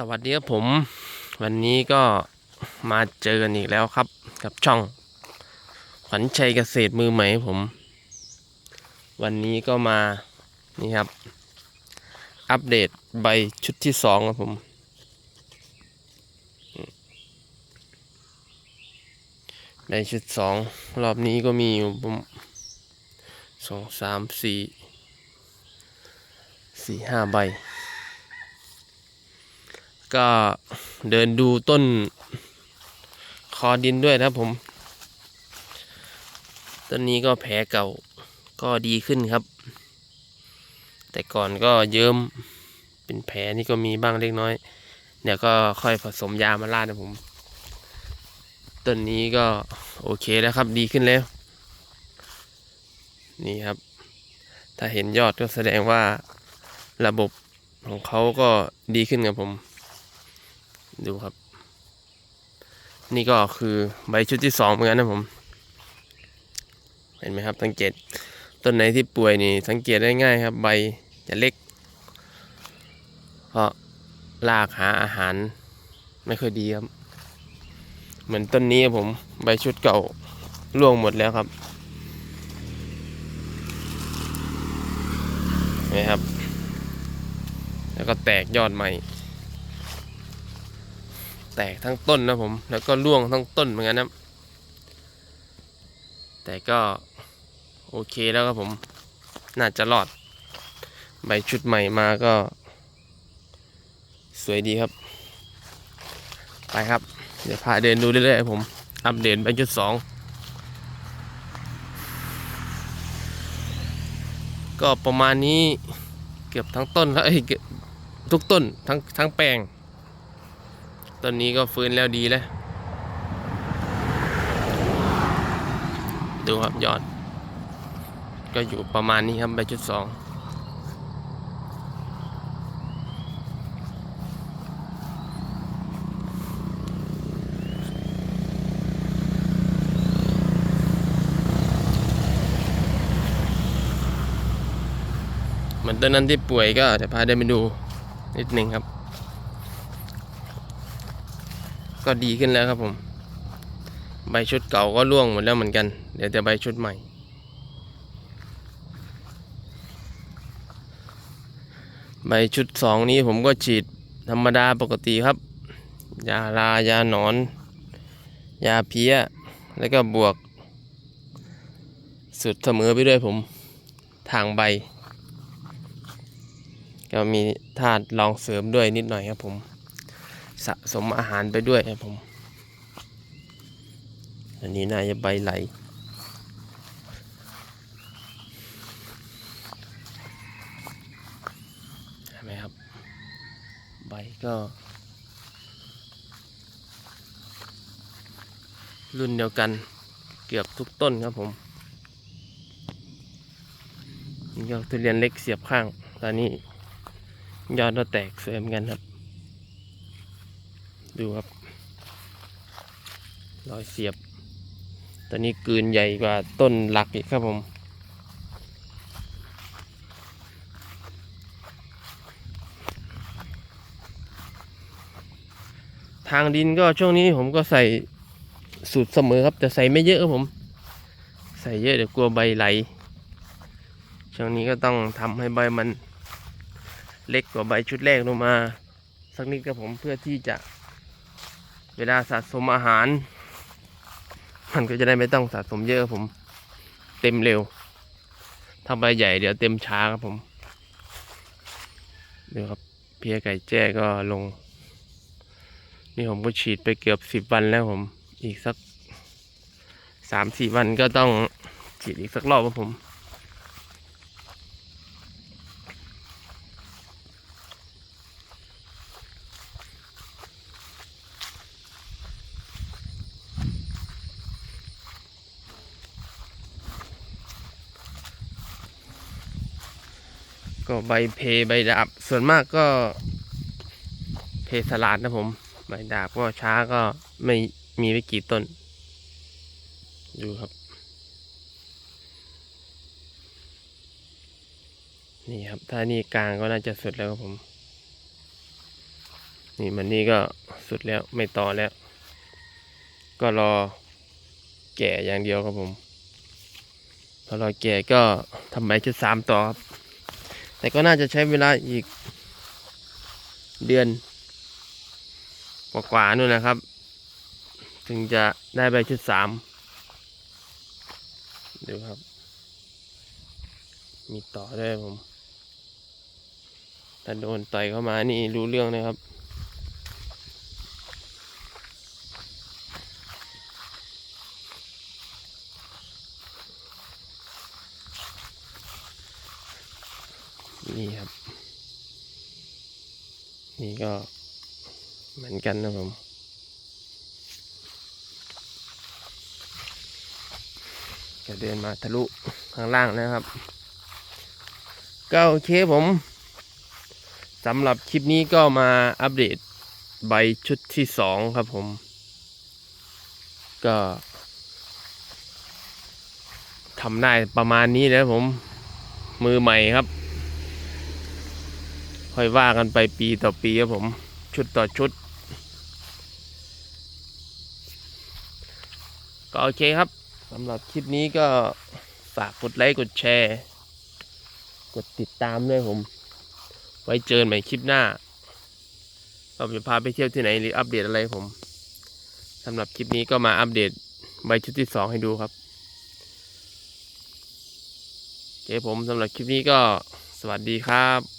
สวัสดีครับผม วันนี้ก็มาเจอกันอีกแล้วครับ กับช่องขวัญชัยเกษตรมือใหม่ผม วันนี้ก็มานี่ครับ อัปเดตใบชุดที่สองครับผมใบชุดสองรอบนี้ก็มีอยู่ผมสองสามสี่สี่ห้าใบ ก็เดินดูต้นคอดินด้วยนะผม ต้นนี้ก็แผลเก่าก็ดีขึ้นครับ แต่ก่อนก็เยิ้มเป็นแผลนี่ก็มีบ้างเล็กน้อย เดี๋ยวก็ค่อยผสมยามาลาดนะผม ต้นนี้ก็โอเคแล้วครับดีขึ้นแล้ว นี่ครับ ถ้าเห็นยอดก็แสดงว่าระบบของเขาก็ดีขึ้นครับผม ดูครับ นี่ก็คือใบชุดที่สองเหมือนกันนะผม เห็นไหมครับ สังเกตต้นไหนที่ป่วยนี่ สังเกตได้ง่ายครับ ใบจะเล็ก เพราะรากหาอาหารไม่ค่อยดีครับ เหมือนต้นนี้ผม ใบชุดเก่าร่วงหมดแล้วครับเห็นไหมครับ แล้วก็แตกยอดใหม่ แตกทั้งต้นนะผม แล้วก็ร่วงทั้งต้นเหมือนกันนะแต่ก็โอเคแล้วครับผม น่าจะรอด ใบชุดใหม่มาก็ สวยดีครับ ไปครับ เดี๋ยวพาเดินดูเรื่อยๆผม อัปเดตใบชุดสองก็ประมาณนี้เกือบทั้งต้นแล้วเอ้ยเกือบทุกต้นทั้งทั้งแปลง ต้นนี้ก็ฟื้นแล้วดีแล้ว ดูครับยอด ก็อยู่ประมาณนี้ครับใบจุดสองเหมือนต้นนั้นที่ป่วยก็จะพาเดินไปดูนิดหนึ่งครับ ก็ดีขึ้นแล้วครับผม ใบชุดเก่าก็ร่วงหมดแล้วเหมือนกัน เดี๋ยวจะใบชุดใหม่ ใบชุดสองนี้ผมก็ฉีดธรรมดาปกติครับ ยาลายาหนอน ยาเพี้ย แล้วก็บวก สุดเสมอไปด้วยผมทางใบ ก็มีธาตุรองเสริมด้วยนิดหน่อยครับผม สะสมอาหารไปด้วยครับผม อันนี้น่าจะใบไหล เห็นไหมครับ ใบก็รุ่นเดียวกันเกือบทุกต้นครับผมนี่ก็ทุเรียนเล็กเสียบข้าง ตอนนี้ยอดก็แตกสวยเหมือนกันครับ ดูครับ รอยเสียบ ตอนนี้กลืนใหญ่กว่าต้นหลักอีกครับผมทางดินก็ช่วงนี้ผมก็ใส่สูตรเสมอครับ แต่ใส่ไม่เยอะครับผม ใส่เยอะเดี๋ยวกลัวใบไหล ช่วงนี้ก็ต้องทำให้ใบมันเล็กกว่าใบชุดแรกลงมา สักนิดครับผมเพื่อที่จะ เวลาสะสมอาหาร มันก็จะได้ไม่ต้องสะสมเยอะผม เต็มเร็วถ้าใบใหญ่เดี๋ยวเต็มช้าครับผมเดี๋ยวครับเพียไก่แจ้ก็ลง นี่ผมก็ฉีดไปเกือบสิบวันแล้วผม อีกสักสามสี่วันก็ต้องฉีดอีกสักรอบครับผม ก็ใบเพใบดาบ ส่วนมากก็ เพสลัดนะผม ใบดาบก็ช้าก็ไม่มีไม่กี่ต้น ดูครับ นี่ครับ ถ้านี่กลางก็น่าจะสุดแล้วครับผม นี่มันนี่ก็สุดแล้วไม่ต่อแล้ว ก็รอแก่อย่างเดียวครับผม พอรอแก่ก็ทำใบชุดสามต่อครับ แต่ก็น่าจะใช้เวลาอีกเดือนกว่าๆนู่นนะครับ ถึงจะได้ใบชุดสามดูครับ มีต่อด้วยผมถ้าโดนต่อยเข้ามานี่รู้เรื่องนะครับ นี่ครับ นี่ก็เหมือนกันนะผมจะเดินมาทะลุข้างล่างนะครับ ก็โอเคผมสำหรับคลิปนี้ก็มาอัปเดตใบชุดที่สองครับผม ก็ทำได้ประมาณนี้นะผม มือใหม่ครับ ค่อยว่ากันไปปีต่อปีครับผม ชุดต่อชุด ก็โอเคครับสำหรับคลิปนี้ก็ฝากกดไลค์กดแชร์ กดติดตามด้วยผม ไว้เจอกันใหม่คลิปหน้าเราจะพาไปเที่ยวที่ไหนหรืออัปเดตอะไรผมสำหรับคลิปนี้ก็มาอัปเดตใบชุดที่สองให้ดูครับโอเคผมสำหรับคลิปนี้ก็สวัสดีครับ